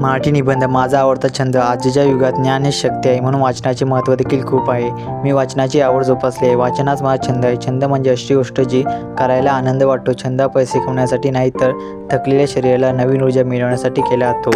मराठी निबंध माझा आवडता छंद आजच्या युगात ज्ञान हे शक्ती आहे म्हणून वाचनाचे महत्त्व देखील खूप आहे. मी वाचनाची आवड जोपासली आहे. वाचनाच माझा छंद आहे. छंद म्हणजे अशी गोष्ट जी करायला आनंद वाटतो. छंद पैसे कमवण्यासाठी नाही तर थकलेल्या शरीराला नवीन ऊर्जा मिळवण्यासाठी केला जातो.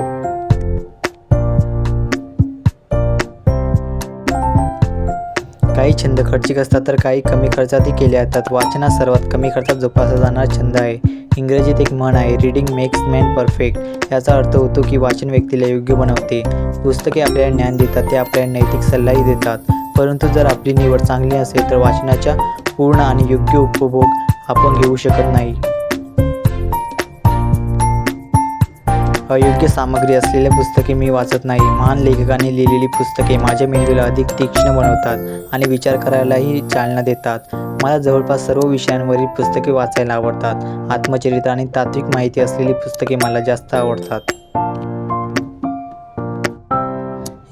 काही छंद खर्चिक असतात तर काही कमी खर्चातही केले जातात. वाचनात सर्वात कमी खर्चात जोपासला जाणारा छंद आहे. इंग्रजीत एक म्हण आहे रीडिंग मेक्स मॅन परफेक्ट याचा अर्थ होतो की वाचन व्यक्तीला योग्य बनवते. पुस्तके आपल्याला ज्ञान देतात ते आपल्याला नैतिक सल्लाही देतात. परंतु जर आपली निवड चांगली असेल तर वाचनाच्या पूर्ण आणि योग्य उपभोग आपण घेऊ शकत नाही. अयोग्य सामग्री असलेल्या पुस्तके मी वाचत नाही. महान लेखकाने लिहिलेली पुस्तके माझ्या मेंदूला अधिक तीक्ष्ण बनवतात आणि विचार करायलाही चालना देतात. मला जवळपास सर्व विषयांवरील पुस्तके वाचायला आवडतात. आत्मचरित्र आणि तात्विक माहिती असलेली पुस्तके मला जास्त आवडतात.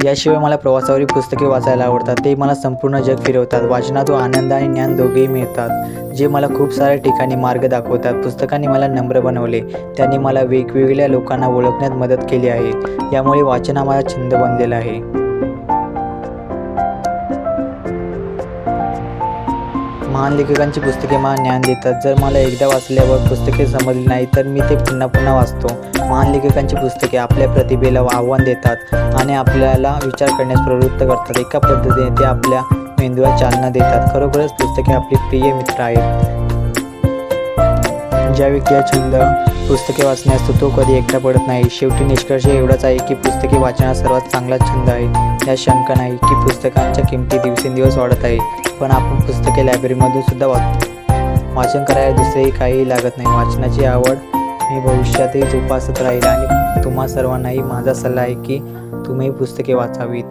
याशिवाय मला प्रवासावरील पुस्तके वाचायला आवडतात. ते मला संपूर्ण जग फिरवतात. वाचनातून आनंद आणि ज्ञान दोघेही मिळतात. जे मला खूप साऱ्या ठिकाणी मार्ग दाखवतात. पुस्तकांनी मला नम्र बनवले. त्यांनी मला वेगवेगळ्या लोकांना ओळखण्यात मदत केली आहे. यामुळे वाचन हा माझा छंद बनलेला आहे. महान लेखकांची पुस्तके मला ज्ञान देतात. जर मला एकदा वाचल्यावर पुस्तके समजली नाही तर मी ते पुन्हा पुन्हा वाचतो. महान लेखकांची पुस्तके आपल्या प्रतिभेला आव्हान देतात आणि आपल्याला विचार करण्यास प्रवृत्त करतात. एका पद्धतीने ते आपल्या मेंदूला चालना देतात. खरोखरच पुस्तके आपले प्रिय मित्र आहेत. ज्या व्यक्तीला छंद पुस्तके वाचण्यास तो कधी एकटा पडत नाही. शेवटी निष्कर्ष एवढाच आहे की पुस्तके वाचण्यास सर्वात चांगला छंद आहे. यात शंका नाही की पुस्तकांच्या किमती दिवसेंदिवस वाढत आहे पण आपण पुस्तके लायब्ररीमधून सुद्धा वाचतो. वाचन करायला दुसरेही काहीही लागत नाही. वाचनाची आवड मी भविष्यातही जोपासत राहील आणि तुम्हा सर्वांनाही माझा सल्ला आहे की तुम्ही पुस्तके वाचावीत.